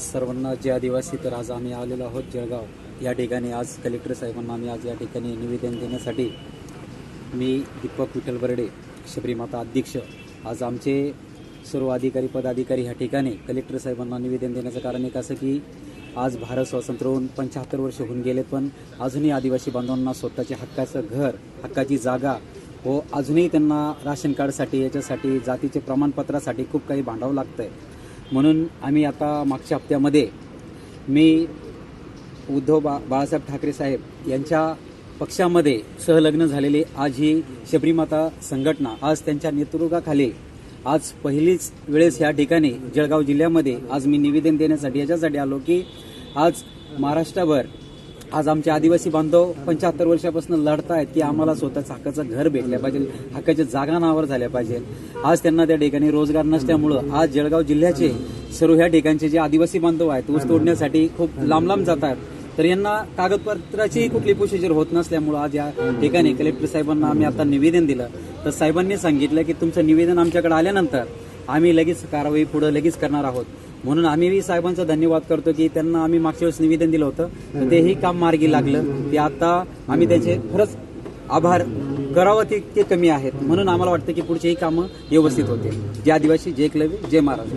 सर्वांना जे आदिवासी तर आज आम्ही आलेलो आहोत जळगाव. या ठिकाणी आज कलेक्टर साहेबांना आम्ही आज या ठिकाणी निवेदन देण्यासाठी मी दीपक विठ्ठल बर्डे शबरीमाता अध्यक्ष आज आमचे सर्व अधिकारी पदाधिकारी ह्या ठिकाणी कलेक्टर साहेबांना निवेदन देण्याचं कारण एक असं की आज भारत स्वातंत्र्य होऊन पंच्याहत्तर वर्ष होऊन गेले पण अजूनही आदिवासी बांधवांना स्वतःचे हक्काचं घर हक्काची जागा व अजूनही त्यांना राशन कार्डसाठी याच्यासाठी जातीचे प्रमाणपत्रासाठी खूप काही भांडावं लागतं आहे म्हणून आम्ही आता मागच्या हप्त्यामध्ये मी उद्धव बा बाळासाहेब ठाकरे साहेब यांच्या पक्षामध्ये सहलग्न झालेले आज ही शबरीमाता संघटना आज त्यांच्या नेतृत्वाखाली आज पहिलीच वेळेस या ठिकाणी जळगाव जिल्ह्यामध्ये आज मी निवेदन देण्यासाठी याच्यासाठी आलो की आज महाराष्ट्रभर आज आमचे आदिवासी बांधव पंच्याहत्तर वर्षापासून लढतायत की आम्हाला स्वतःच हक्काचं घर भेटलं पाहिजे हक्काच्या जागा नावावर झाल्या पाहिजे. आज त्यांना त्या ठिकाणी रोजगार नसल्यामुळं आज जळगाव जिल्ह्याचे सर्व ह्या ठिकाणचे जे आदिवासी बांधव आहेत ऊस तोडण्यासाठी खूप लांब लांब जातात. तर यांना कागदपत्राची कुठली प्रोसिजर होत नसल्यामुळं आज या ठिकाणी कलेक्टर साहेबांना आम्ही आता निवेदन दिलं. तर साहेबांनी सांगितलं की तुमचं निवेदन आमच्याकडे आल्यानंतर आम्ही लगेच कारवाई पुढे लगेच करणार आहोत. म्हणून आम्ही साहेबांचा धन्यवाद करतो की त्यांना आम्ही मागच्या वेळेस निवेदन दिलं होतं. तर तेही काम मार्गी लागलं. ते आता आम्ही त्याचे खरंच आभार करावं ते ते कमी आहेत. म्हणून आम्हाला वाटतं की पुढचेही कामं व्यवस्थित होते जे आदिवासी जय एकलव्य जय महाराज